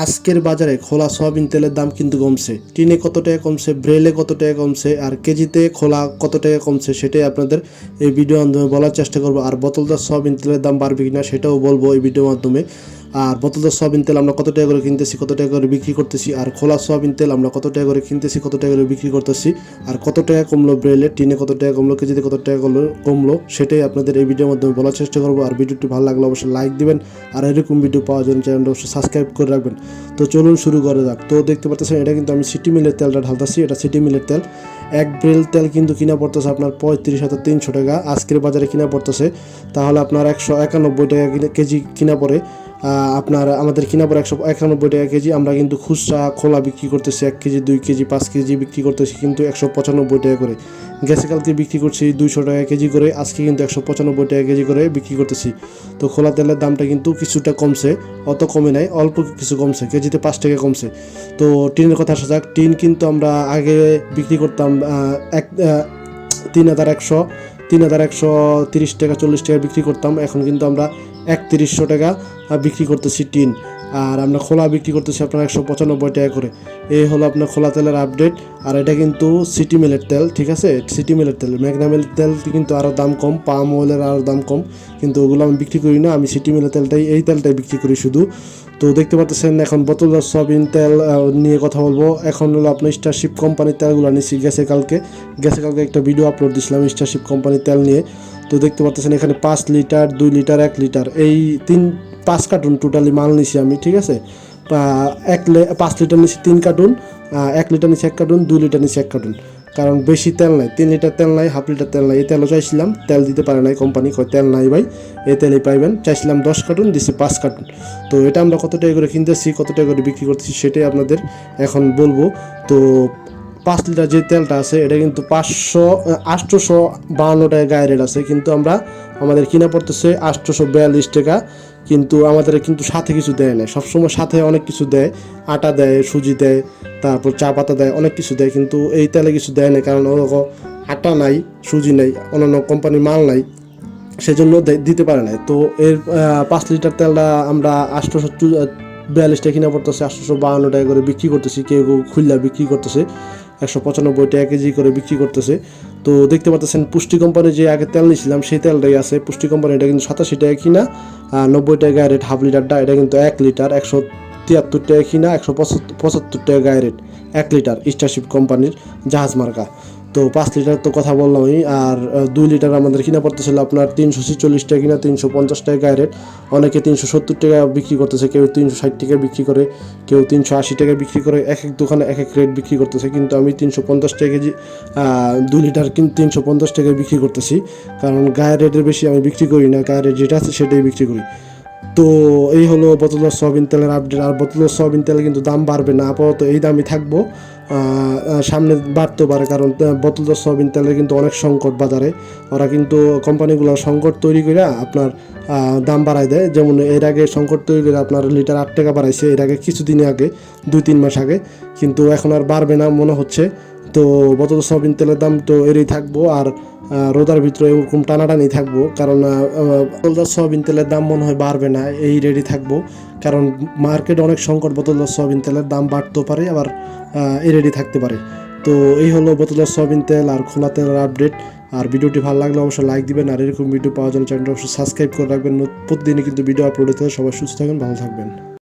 আজকের বাজারে খোলা সয়াবিন তেলের দাম কিন্তু কমছে। টিনে কত টাকা কমছে, ব্রেলে কত টাকা কমছে, আর কেজিতে খোলা কত টাকা কমছে সেটাই আপনাদের এই ভিডিও মাধ্যমে বলার চেষ্টা করব। আর বোতলদার সয়াবিন তেলের দাম বাড়বে কিনা সেটাও বলব এই ভিডিওর মাধ্যমে। আর বোতলদার সয়াবিন তেল আমরা কত টাকা করে কিনতেছি, কত টাকা করে বিক্রি করতেছি, আর খোলা সয়াবিন তেল আমরা কত টাকা করে কিনতেছি, কত টাকা করে বিক্রি করতেছি, আর কত টাকা কমলো ব্রেলে টিনে কত টাকা কমলো, কেজিতে কত টাকা কমলো কমলো, সেটাই আপনাদের এই ভিডিওর মাধ্যমে বলার চেষ্টা করব। আর ভিডিওটি ভালো লাগলে অবশ্যই লাইক দিবেন, আর এরকম ভিডিও পাওয়ার জন্য চ্যানেলটা অবশ্যই সাবস্ক্রাইব করে রাখবেন। তো চলুন শুরু করা যাক। তো দেখতে পাচ্ছেন, এটা কিন্তু আমি সিটি মিলের তেলটা ঢালতাছি, এটা সিটি মিলের তেল। এক ব্রেল তেল কিন্তু কিনা পড়তেছে আপনার পঁয়ত্রিশ হাজার তিনশো টাকা। আজকের বাজারে কিনা পড়তেছে, তাহলে আপনার একশো একানব্বই টাকা কেজি কিনা পড়ে। আপনার, আমাদের কিনা পড়ে একশো একানব্বই টাকা কেজি, আমরা কিন্তু খুচরা খোলা বিক্রি করতেছি এক কেজি, দুই কেজি, পাঁচ কেজি বিক্রি করতেছি কিন্তু একশো পঁচানব্বই টাকা করে। গেছে কালকে বিক্রি করছি দুইশো টাকা কেজি করে, আজকে কিন্তু একশো পঁচানব্বই টাকা কেজি করে বিক্রি করতেছি। তো খোলা তেলের দামটা কিন্তু কিছুটা কমছে, অত কমে নাই, অল্প কিছু কমছে, কেজিতে পাঁচ টাকা কমছে। তো টিনের কথা আসা যাক, টিন কিন্তু আমরা আগে বিক্রি করতাম এক তিন হাজার একশো, তিন হাজার একশো তিরিশ টাকা, চল্লিশ টাকা বিক্রি করতাম, এখন কিন্তু আমরা একত্রিশশো টাকা বিক্রি করতেছি টিন। আর আমরা খোলা বিক্রি করতেছি আপনার একশো পঁচানব্বই টাকা করে। এই হলো আপনার খোলা তেলের আপডেট আর এটা কিন্তু সিটি মিলের তেল, ঠিক আছে? সিটি মিলের তেল। ম্যাগনা তেল কিন্তু আরও দাম কম পাম অয়েলের আরও দাম কম। কিন্তু ওগুলো আমি বিক্রি করি না, আমি সিটি মিলের তেলটাই, এই তেলটাই বিক্রি করি শুধু। তো দেখতে পাচ্ছেন এখন বোতলদার সয়াবিন তেল নিয়ে কথা বলব। এখন হলো আপনার স্টারশিপ কোম্পানির তেলগুলো নিচ্ছি গেছে কালকে। গেছে কালকে একটা ভিডিও আপলোড দিছিলাম স্টারশিপ কোম্পানির তেল নিয়ে। তো দেখতে পাচ্ছেন এখানে পাঁচ লিটার, দুই লিটার, এক লিটার। এই তিন পাঁচ কার্টুন টোটালি মাল নিছি আমি, ঠিক আছে? এক পাঁচ লিটার নিছি তিন কার্টুন এক লিটার নিছি এক কার্টুন, দুই লিটার নিছি এক কার্টুন। কারণ বেশি তেল নাই, তিন লিটার তেল নাই, হাফ লিটার তেল নাই, এই তেলও চাইছিলাম, তেল দিতে পারে নাই কোম্পানি কয় তেল নাই ভাই, এই তেলই পাইবেন। চাইছিলাম দশ কার্টুন, দিছি পাঁচ কার্টুন। তো এটা আমরা কত টাকা করে কিনতেছি, কত টাকা করে বিক্রি করতেছি, সেটাই আপনাদের এখন বলব। তো পাঁচ লিটার যে তেলটা আছে, এটা কিন্তু পাঁচশো, আটশোশো বাহান্ন টাকা গায়ে রেট আছে। কিন্তু আমরা, আমাদের কিনা পড়তেছে আটশোশো বিয়াল্লিশ টাকা। কিন্তু আমাদের কিন্তু সাথে কিছু দেয় না সবসময় সাথে অনেক কিছু দেয়। আটা দেয়, সুজি দেয়, তারপর চা পাতা দেয়, অনেক কিছু দেয়। কিন্তু এই তেলে কিছু দেয় না কারণ ওরকম আটা নাই, সুজি নাই, অন্যান্য কোম্পানির মাল নাই, সেজন্য দিতে পারে না তো এর পাঁচ লিটার তেলটা আমরা আটশোশো বিয়াল্লিশ টাকা কিনা পড়তেছে, আটশোশো বাহান্ন টাকা করে বিক্রি করতেছি। কেউ কেউ খুললা বিক্রি করতেছে। একশো পঁচানব্বই টাকা কেজি করে বিক্রি করতেছে। তো দেখতে পাচ্ছেন পুষ্টি কোম্পানি যে আগে তেল নিয়েছিলাম সেই তেলটাই আছে। পুষ্টি কোম্পানি এটা কিন্তু সাতাশি টাকা কিনা, আর নব্বই টাকা রেট হাফ লিটারটা এটা কিন্তু এক লিটার একশো তিয়াত্তর টাকা কিনা, একশো পঁচাত্তর টাকা গায়ে রেট এক লিটার স্টারশিপ কোম্পানির জাহাজ মার্কা। তো পাঁচ লিটার তো কথা বললামই, আর দুই লিটার আমাদের কিনা পড়তেছিল আপনার তিনশো ছেচল্লিশ টাকা কিনা, তিনশো পঞ্চাশ টাকা গায়ে রেট অনেকে তিনশো সত্তর টাকা বিক্রি করতেছে, কেউ তিনশো ষাট টাকা বিক্রি করে, কেউ তিনশো আশি টাকা বিক্রি করে, এক এক দোকানে এক এক রেট বিক্রি করতেছে। কিন্তু আমি তিনশো পঞ্চাশ টাকা কেজি দুই লিটার কিন্তু তিনশো পঞ্চাশ টাকা বিক্রি করতেছি। কারণ গায়ের রেটের বেশি আমি বিক্রি করি না গায়ের রেট যেটা আছে সেটাই বিক্রি করি। তো এই হলো বোতলের সয়াবিন তেলের আপডেট আর বোতলের সয়াবিন তেলে কিন্তু দাম বাড়বে না, আপাতত এই দামই থাকব। সামনে বাড়তেও পারে, কারণ বোতলদার সয়াবিন তেলের কিন্তু অনেক সংকট বাজারে। ওরা কিন্তু কোম্পানিগুলো সংকট তৈরি করে আপনার দাম বাড়ায় দেয়। যেমন এর আগে সংকট তৈরি করে আপনার লিটার আট টাকা বাড়াইছে, এর আগে কিছুদিন আগে, দুই তিন মাস আগে। কিন্তু এখন আর বাড়বে না মনে হচ্ছে। তো বোতল সয়াবিন তেলের দাম তো এরই থাকব, আর রোদার ভিতরে এরকম টানাটানি থাকব, কারণ বোতলদার সয়াবিন তেলের দাম মনে হয় বাড়বে না, এই রেডি থাকব। কারণ মার্কেটে অনেক সংকট, বোতলদার সয়াবিন তেলের দাম বাড়তেও পারে, আবার এই রেডি থাকতে পারে। তো এই হলো বোতলের সয়াবিন তেল আর খোলা তেলের আপডেট আর ভিডিওটি ভালো লাগলে অবশ্যই লাইক দিবেন, আর এরকম ভিডিও পাওয়ার জন্য চ্যানেলটা অবশ্যই সাবস্ক্রাইব করে রাখবেন। প্রতিদিনই কিন্তু ভিডিও আপলোড হতে সবাই সুস্থ থাকবেন, ভালো থাকবেন।